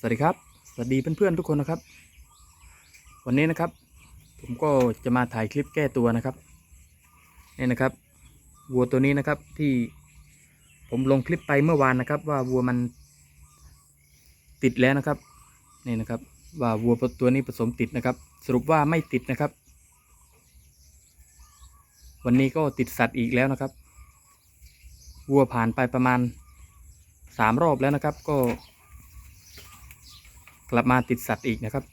สวัสดีครับ สวัสดีเพื่อนๆทุกคนนะครับ วันนี้นะครับ ผมก็จะมาถ่ายคลิปแก้ตัวนะครับนี่นะครับ วัวตัวนี้นะครับที่ผมลงคลิปไปเมื่อวานนะครับ ว่าวัวมันติดแล้วนะครับนี่นะครับ ว่าวัวตัวนี้ผสมติดนะครับ สรุปว่าไม่ติดนะครับ วันนี้ก็ติดสัตว์อีกแล้วนะครับ วัวผ่านไปประมาณสามรอบแล้วนะครับ ก็ กลับมาติดสัตว์อีกนะครับ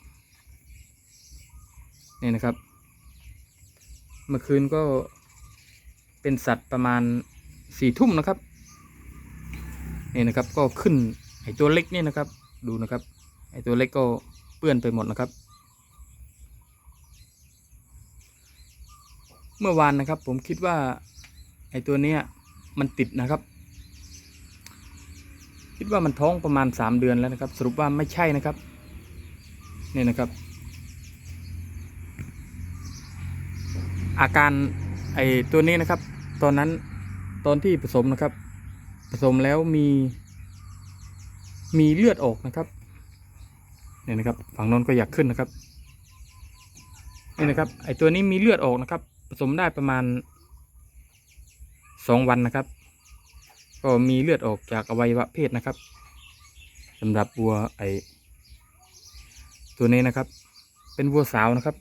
นี่นะครับ เมื่อคืนก็เป็นสัตว์ประมาณสี่ทุ่มนะครับ นี่นะครับก็ขึ้นไอตัวเล็กนี่นะครับ ดูนะครับ ไอตัวเล็กก็เปื้อนไปหมดนะครับ เมื่อวานนะครับผมคิดว่าไอตัวเนี้ยมันติดนะครับ คิดว่ามันท้องประมาณ 3 เดือนแล้วนะครับ สรุปว่าไม่ใช่นะครับนี่นะครับ อาการไอตัวนี้นะครับ ตอนนั้นตอนที่ผสมนะครับ ผสมแล้วมี มีเลือดออกนะครับนี่นะครับ ฝั่งนนก็อยากขึ้นนะครับนี่นะครับ ไอตัวนี้มีเลือดออกนะครับ ผสมได้ประมาณสองวันนะครับ ก็มีเลือดออกจากอวัยวะเพศนะครับสำหรับวัวไอตัวนี้นะครับ เป็นวัวสาวนะครับ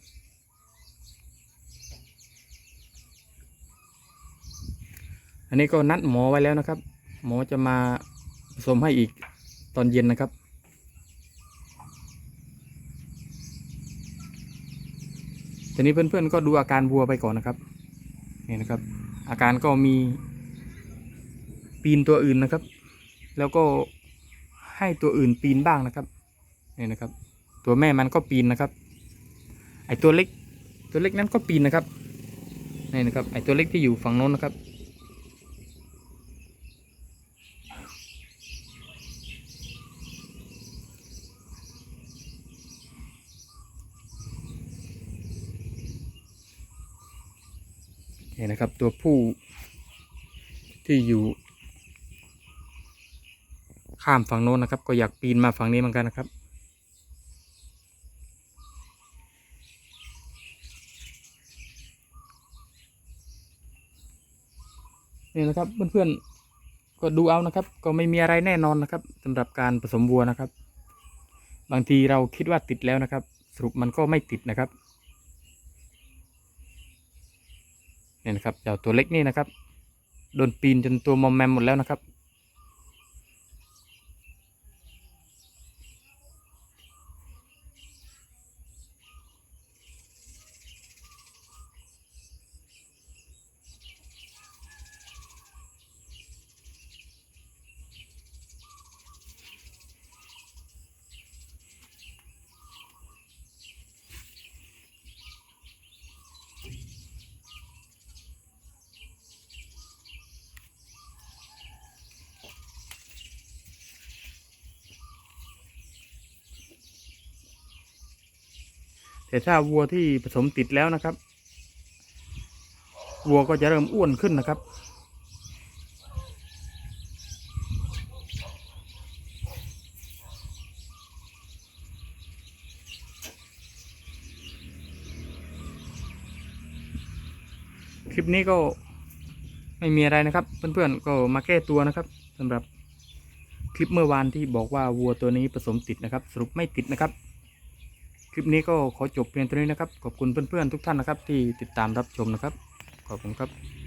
อันนี้ก็นัดหมอไว้แล้วนะครับ หมอจะมาผสมให้อีกตอนเย็นนะครับ ทีนี้เพื่อนๆก็ดูอาการวัวไปก่อนนะครับ นี่นะครับ อาการก็มี ปีนตัวอื่นนะครับ แล้วก็ให้ตัวอื่นปีนบ้างนะครับนี่นะครับ ตัวแม่มันก็ปีนนะครับ ไอตัวเล็กตัวเล็กนั้นก็ปีนนะครับนี่นะครับไอตัวเล็กที่อยู่ฝั่งโน้นนะครับนี่นะครับตัวผู้ที่อยู่ ข้ามฝั่งโน้นนะครับ ก็อยากปีนมาฝั่งนี้เหมือนกันนะครับ นี่นะครับเพื่อนๆก็ดูเอานะครับ ก็ไม่มีอะไรแน่นอนนะครับสำหรับการผสมวัวนะครับ บางทีเราคิดว่าติดแล้วนะครับ สรุปมันก็ไม่ติดนะครับนี่นะครับเจ้าตัวเล็กนี่นะครับโดนปีนจนตัวมอมแมมหมดแล้วนะครับ แต่ถ้าวัวที่ผสมติดแล้วนะครับ วัวก็จะเริ่มอ้วนขึ้นนะครับ คลิปนี้ก็ไม่มีอะไรนะครับ เพื่อนๆ ก็มาแก้ตัวนะครับสำหรับคลิปเมื่อวานที่บอกว่าวัวตัวนี้ผสมติดนะครับ สรุปไม่ติดนะครับ คลิปนี้ก็ขอจบเพียงเท่านี้นะครับ ขอบคุณเพื่อนๆทุกท่านนะครับ ที่ติดตามรับชมนะครับ ขอบคุณครับ